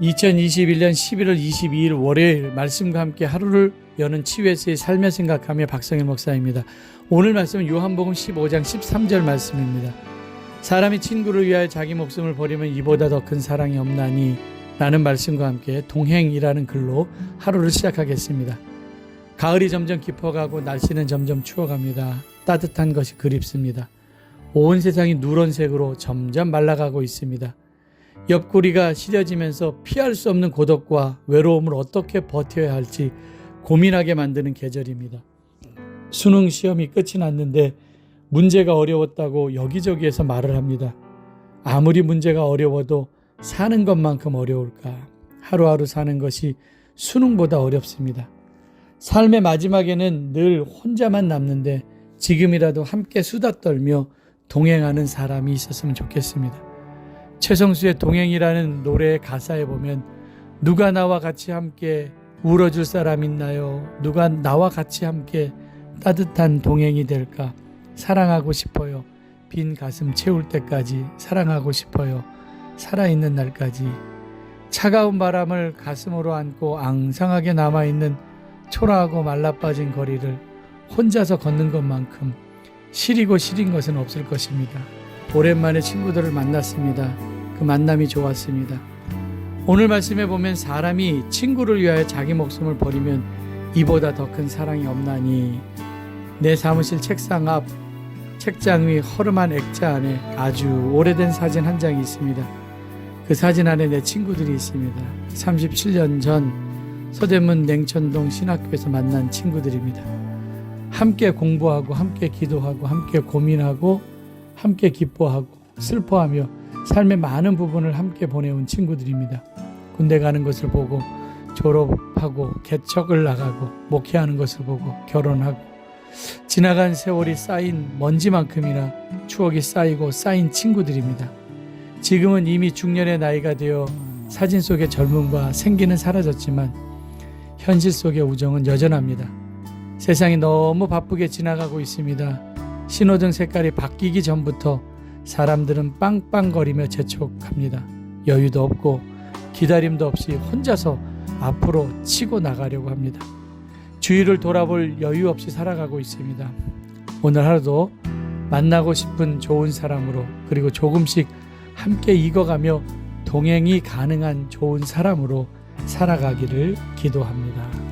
2021년 11월 22일 월요일 말씀과 함께 하루를 여는 치유에서의 삶을 생각하며 박성일 목사입니다. 오늘 말씀은 요한복음 15장 13절 말씀입니다. 사람이 친구를 위하여 자기 목숨을 버리면 이보다 더 큰 사랑이 없나니 라는 말씀과 함께 동행이라는 글로 하루를 시작하겠습니다. 가을이 점점 깊어가고 날씨는 점점 추워갑니다. 따뜻한 것이 그립습니다. 온 세상이 누런색으로 점점 말라가고 있습니다. 옆구리가 시려지면서 피할 수 없는 고독과 외로움을 어떻게 버텨야 할지 고민하게 만드는 계절입니다. 수능 시험이 끝이 났는데 문제가 어려웠다고 여기저기에서 말을 합니다. 아무리 문제가 어려워도 사는 것만큼 어려울까? 하루하루 사는 것이 수능보다 어렵습니다. 삶의 마지막에는 늘 혼자만 남는데 지금이라도 함께 수다 떨며 동행하는 사람이 있었으면 좋겠습니다. 최성수의 동행이라는 노래의 가사에 보면 누가 나와 같이 함께 울어줄 사람 있나요? 누가 나와 같이 함께 따뜻한 동행이 될까? 사랑하고 싶어요. 빈 가슴 채울 때까지 사랑하고 싶어요. 살아있는 날까지. 차가운 바람을 가슴으로 안고 앙상하게 남아있는 초라하고 말라빠진 거리를 혼자서 걷는 것만큼 시리고 시린 것은 없을 것입니다. 오랜만에 친구들을 만났습니다. 그 만남이 좋았습니다. 오늘 말씀에 보면 사람이 친구를 위하여 자기 목숨을 버리면 이보다 더 큰 사랑이 없나니 내 사무실 책상 앞 책장 위 허름한 액자 안에 아주 오래된 사진 한 장이 있습니다. 그 사진 안에 내 친구들이 있습니다. 37년 전 서대문 냉천동 신학교에서 만난 친구들입니다. 함께 공부하고 함께 기도하고 함께 고민하고 함께 기뻐하고 슬퍼하며 삶의 많은 부분을 함께 보내온 친구들입니다. 군대 가는 것을 보고 졸업하고 개척을 나가고 목회하는 것을 보고 결혼하고 지나간 세월이 쌓인 먼지만큼이나 추억이 쌓이고 쌓인 친구들입니다. 지금은 이미 중년의 나이가 되어 사진 속의 젊음과 생기는 사라졌지만 현실 속의 우정은 여전합니다. 세상이 너무 바쁘게 지나가고 있습니다. 신호등 색깔이 바뀌기 전부터 사람들은 빵빵거리며 재촉합니다. 여유도 없고 기다림도 없이 혼자서 앞으로 치고 나가려고 합니다. 주위를 돌아볼 여유 없이 살아가고 있습니다. 오늘 하루도 만나고 싶은 좋은 사람으로 그리고 조금씩 함께 익어가며 동행이 가능한 좋은 사람으로 살아가기를 기도합니다.